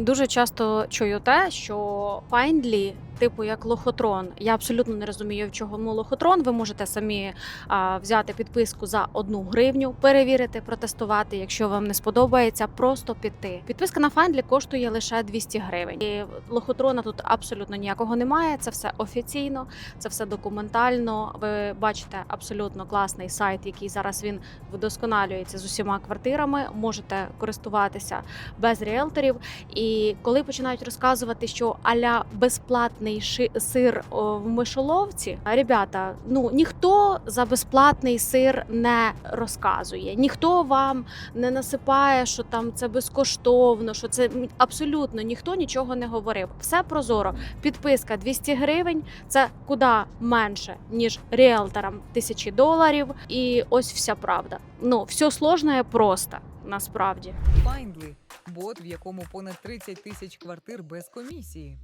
Дуже часто чую те, що Файндлі, типу як лохотрон. Я абсолютно не розумію, в чому лохотрон. Ви можете самі а, взяти підписку за одну гривню, перевірити, протестувати. Якщо вам не сподобається, просто піти. Підписка на Файндлі коштує лише 200 гривень. І лохотрона тут абсолютно ніякого немає. Це все офіційно, це все документально. Ви бачите абсолютно класний сайт, який зараз він вдосконалюється з усіма квартирами. Можете користуватися без ріелторів. І коли починають розказувати, що аля безплатний ши- сир в мишоловці, ребята, ну ніхто за безплатний сир не розказує, ніхто вам не насипає, що там це безкоштовно, що це абсолютно ніхто нічого не говорив. Все прозоро. Підписка 200 гривень це куди менше ніж ріелторам тисячі доларів. І ось вся правда. Ну все сложне просто насправді. Findly – бот, в якому понад 30 тисяч квартир без комісії.